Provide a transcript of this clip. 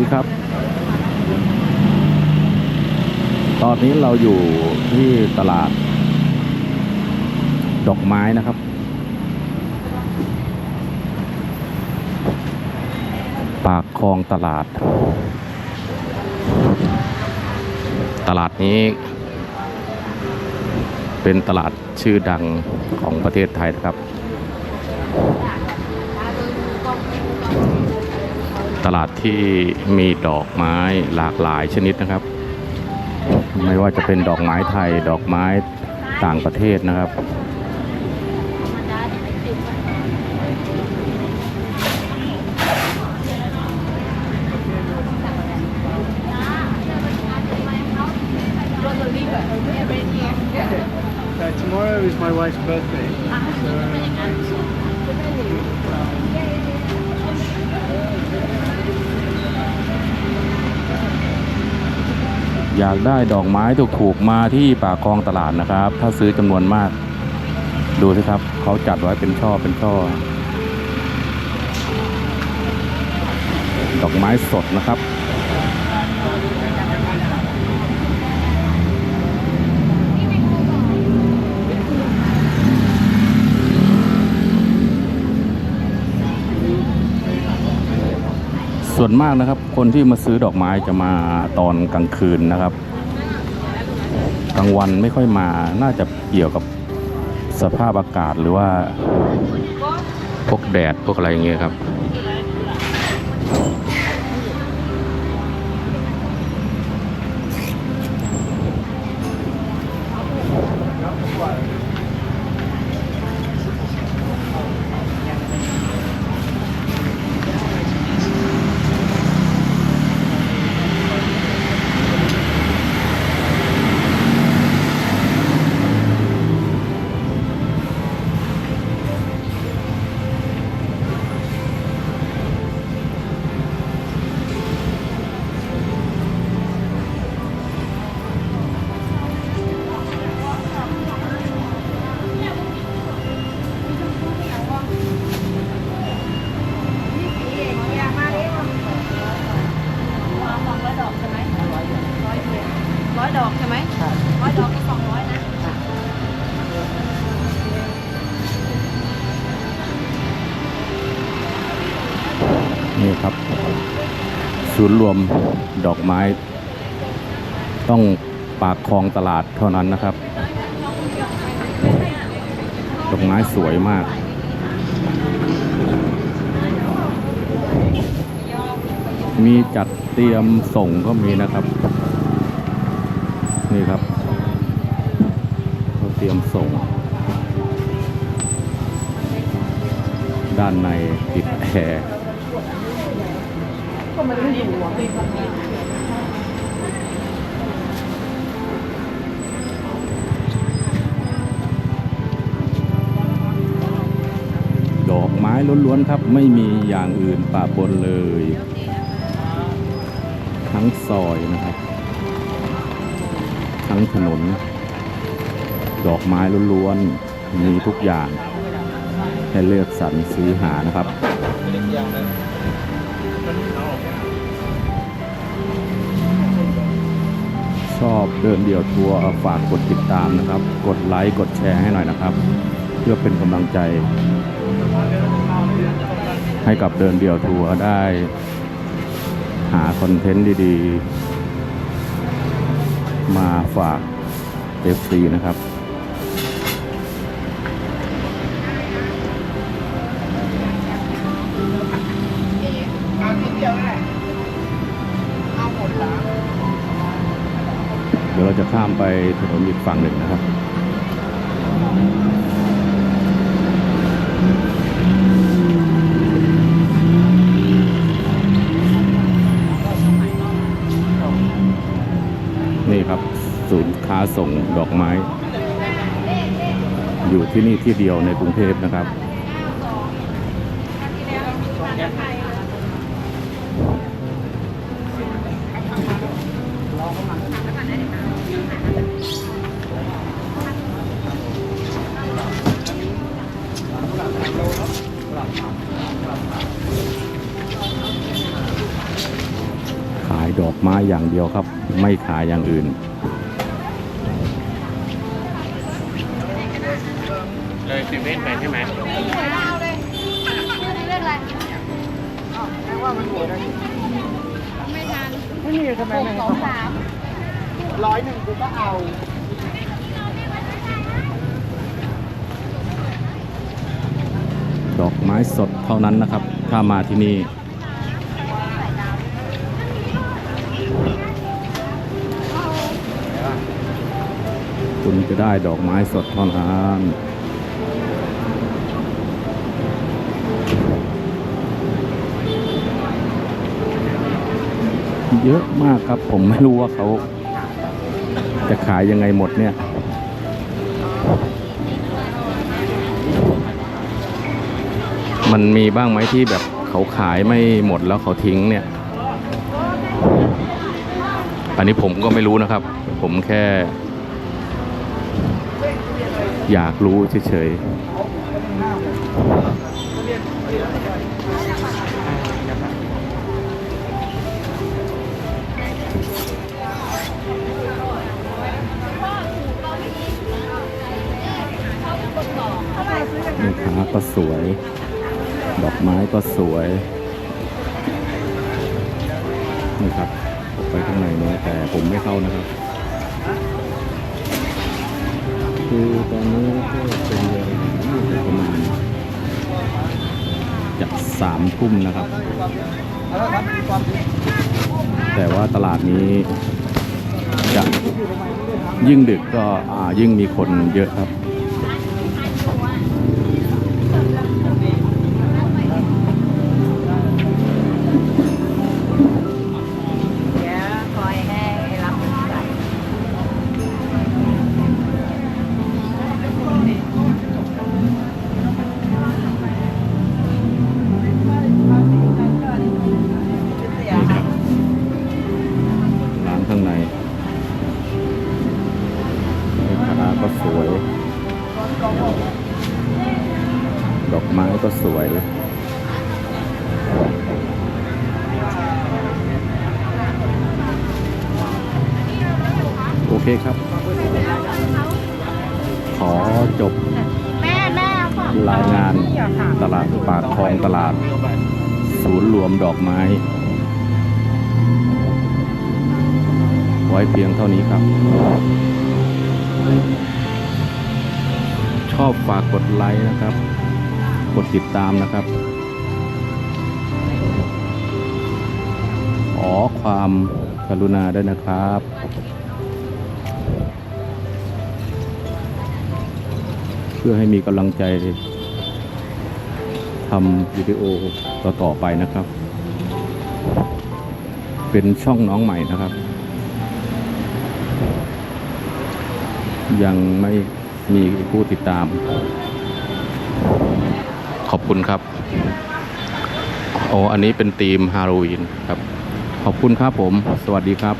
ดีครับ ตอนนี้เราอยู่ที่ตลาด ดอกไม้นะครับ ปากคลองตลาด ตลาดนี้ เป็นตลาดชื่อดังของประเทศไทยนะครับ ตลาดที่มีดอกไม้หลากหลายชนิดนะครับ ไม่ว่าจะเป็นดอกไม้ไทย ดอกไม้ต่างประเทศนะครับ Uh, tomorrow is my wife's birthday. So, อยากได้ดอกไม้ถูกๆมาที่ปากคลองตลาดนะครับ ถ้าซื้อจำนวนมาก ดูสิครับเขาจัดไว้เป็นช่อเป็นช่อ ดอกไม้สดนะครับ วนมากนะครับ คนที่มาซื้อดอกไม้จะมาตอนกลางคืนนะครับกลางวันไม่ค่อยมาน่าจะเกี่ยวกับสภาพอากาศหรือว่าพวกแดดพวกอะไรอย่างเงี้ยครับ ศูนย์รวมดอกไม้ ต้องปากคลองตลาดเท่านั้นนะครับ ดอกไม้สวยมากมีจัดเตรียมส่งก็มีนะครับ นี่ครับเขาเตรียมส่ง ด้านในติดแอร์ ดอกไม้ล้วนๆครับไม่มีอย่างอื่นปะปนเลย ทั้งซอยนะครับ ทั้งถนน ดอกไม้ล้วนๆมีทุกอย่างให้เลือกสรรซื้อหานะครับ เดินเดี่ยวทัวร์ฝากกดติดตามนะครับ กดไลค์กดแชร์ให้หน่อยนะครับ เพื่อเป็นกำลังใจ ให้กับเดินเดี่ยวทัวร์ได้ หาคอนเทนต์ดีๆ มาฝาก FC นะครับเอาหมดี๋ เดี๋ยวเราจะข้ามไปถนนอีกฝั่งหนึ่งนะครับนี่ครับศูนย์ค้าส่งดอกไม้ อยู่ที่นี่ที่เดียวในกรุงเทพนะครับ นายด อกไม้อย่างเดียวครับ ไม่ขายอย่างอื่นเลยเซเว่นไปใช่ไหมเอาเลยชื่อนี้เรื่องอะไรอ๋อแปลว่ามันหมดแล้วไม่ทันไม่มีทำไมไม่สองสามร้อยหนึ่งกูก็เอาดอกไม้สดเท่านั้นนะครับ ถ้ามาที่นี่ คุณจะได้ดอกไม้สดเท่านั้นเยอะมากครับผมไม่รู้ว่าเขาจะขายยังไงหมดเนี่ย มันมีบ้างไหมที่แบบเขาขายไม่หมดแล้วเขาทิ้งเนี่ย อันนี้ผมก็ไม่รู้นะครับ ผมแค่ อยากรู้เฉยๆนี่ค้าก็สวย ดอกไม้ก็สวย นี่ครับ ไปข้างในนี่ยแต่ผมไม่เข้านะครับ คือตอนนี้ก็เป็นเวลาประมาณจะสามทุ่มนะครับ แต่ว่าตลาดนี้จะยิ่งดึกก็ยิ่งมีคนเยอะครับ คครับ ขอจบแม่แม่รายงานตลาดปากคลองตลาด ศูนย์รวมดอกไม้ ไว้เพียงเท่านี้ครับ ชอบฝากกดไลค์นะครับ กดติดตามนะครับ ขอความกรุณาด้วยนะครับ พื่อให้มีกำลังใจทำวิดีโอต่อๆไปนะครับ เป็นช่องน้องใหม่นะครับ ยังไม่มีผู้ติดตาม ขอบคุณครับโอ้อันนี้เป็นธีมฮาโลวีนครับ ขอบคุณครับผม สวัสดีครับ